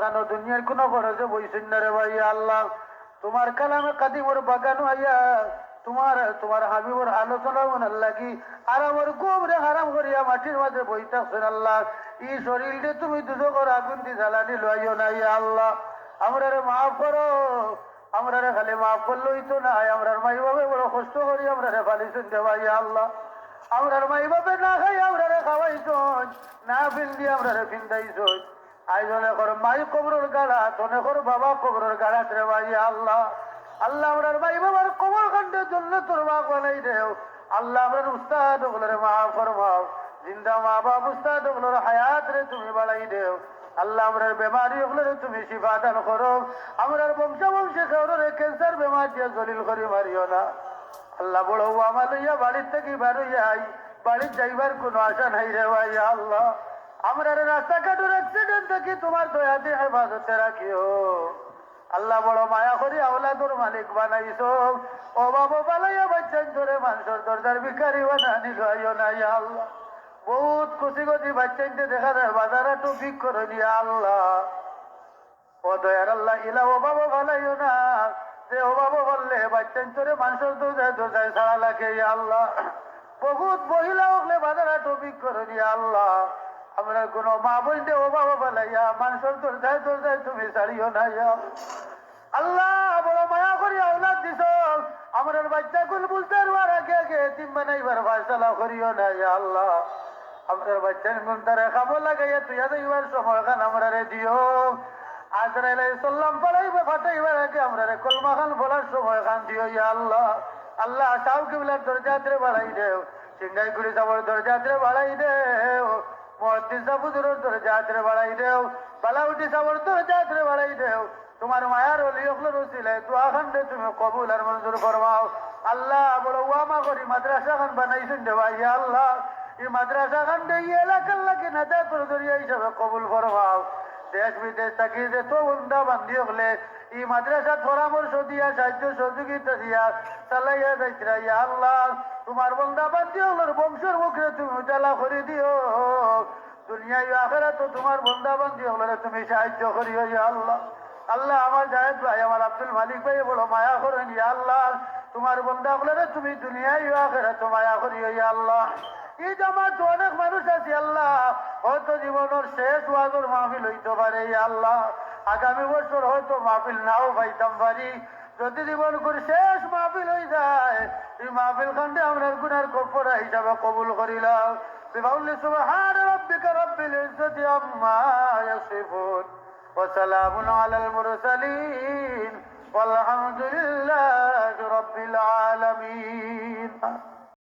দুনিয়ার কোনো খরচে বইছেন না রে ভাই আল্লাহ? তোমার কালামে কাদিমর বাগান হইয়া তোমার তোমার হাবিবর আলোচনা মনার লাগি। আর আমার গোবরে হারাম করিয়া মাটির মাঝে বইতাছেন আল্লাহ। ই শরীরকে তুমি দুজকর আগুন দি জ্বালানি লইও না ইয়া আল্লাহ। আমরা রে মাফ করো। আমরা রে খালি মাফ করলেই তো নাই। আমরার মাই বাবে বড় কষ্ট করি আমরা রে ফালিছেন দেবা ইয়া আল্লাহ। আমরার মাই বাবে না খাই আমরা রে খাওয়াইছন না ফিন্দি আমরা রে ফিন্দাইছন আইজনে কর মাই কবরের গাড়া তনে কর বাবা কবরের গাড়া রে ভাই, আল্লাহ। আল্লাহ আমরার ভাই বাবার কবর খণ্ডের জন্য তোর মা বানাই দেও। আল্লাহ আমরার উস্তাদ ওগুলোর মা ফরমাও। জিন্দা মা বাপ উস্তাদ ওগুলোর হায়াত রে তুমি বাড়াই দেও। আল্লাহ আমরার বেমারি ওগুলোর তুমি শিফা দান করো। আমরার বংশ বংশে কেউরে ক্যান্সার বেমার দিয়ে জলিল করি মারিও না। আল্লাহ বড় আমার লইয়া বাড়ির থেকে বারোয়াই বাড়ির যাইবার কোনো আশা নাই রে ভাই, আল্লাহ। আমরা রাস্তাঘাটের অ্যাক্সিডেন্ট তোমার দয়াতে হেফাজতে রাখিও। আল্লাহ বড় মায়া করি, আওলাদুর মালিক ও বালাইয়া বাচ্চান ধরে মানুষের দরজার ভিকারি ইয়া আল্লাহ। বহুত খুশি বাচ্চানতে দেখা যায় তো করে আল্লাহ। ও দয়ার আল্লাহ, ইলা ও না। যে ও বললে বাচ্চান ধরে মানুষের দরজায় দরজায় লাগে আল্লাহ। বহুত মহিলা হলে বাজারে তো করে নিয়া আল্লাহ। আমরা কোন মা বলতে, ও বাবা বলাইয়া মানুষের দরজায় দরজায় তুমি ছাড়িও না আল্লাহ, বড় মায়া করি, আওলাদ দিছ। আমার বাচ্চা কুল বুঝতে পারবার আগে আগে, তিন বানাইবার ফায়সালা করিও না আল্লাহ। আমার বাচ্চার গুনতারে খাব লাগাইয়া তুই যাইবার সময় খান আমরা রে দিও। আজরাইল সাল্লাম পড়াইবে, ফাটাইবার আগে আমরা রে কলমা খান বলার সময় খান দিও ইয়া আল্লাহ। আল্লাহ সাউ কিবলার দরজাতে বাড়াই দেও। সিংগাই গুড়ি সাবর দরজাতে বাড়াই দেও। মহাদ্দিন সাবুদুরের জাতরে বাড়াই দেও, বালাউটি সাবর জাতরে বাড়াই দেও। তোমার মায়ার অলি অখলোর উচিলে দোয়া দে তুমি কবুল আর মঞ্জুর করবাও আল্লাহ, বড় ওয়ামা করি, মাদ্রাসা খান বানাইছেন দেবা ইয়া আল্লাহ। এই মাদ্রাসা খান্ডে এই এলাকার লাগে নেতা করে দরিয়া হিসাবে কবুল ফরমাও। দেশ বিদেশ থাকি যে তো উন্দা বান্ধি হলে এই মাদ্রাসা পরামর্শ দিয়া, সাহায্য সহযোগিতা দিয়া চালাইয়া যাইছিলা ইয়া আল্লাহ, তোমার বন্দা বান্ধি হলোর বংশের মুখে তুমি উজালা করে দিও। দুনিয়ায় আখেরা তো তোমার বন্দা বান্ধি হলে তুমি সাহায্য করিও, ইয়া আল্লাহ। আল্লাহ আমার জাহেদ ভাই, আমার আব্দুল মালিক ভাই বলো মায়া করেন, ইয়া আল্লাহ। তোমার বন্দা গুলো তুমি দুনিয়ায় আখেরা তো মায়া করিও, ইয়া আল্লাহ। এই জামাত অনেক মানুষ আছে আল্লাহ হয়তো জীবনের শেষ ওয়াজর মাহফিল হইতে পারে ইয়া আল্লাহ আগামী বছর হয়তো মাহফিল নাও পাইতাম পারি যদি জীবন করে শেষ মাহফিল হয়ে যায় এই মাহফিল খন্ডে আমরা গুনার কপরা হিসাবে কবুল করিলাম بقول سبحان ربك رب العزة عما يصفون وسلام على المرسلين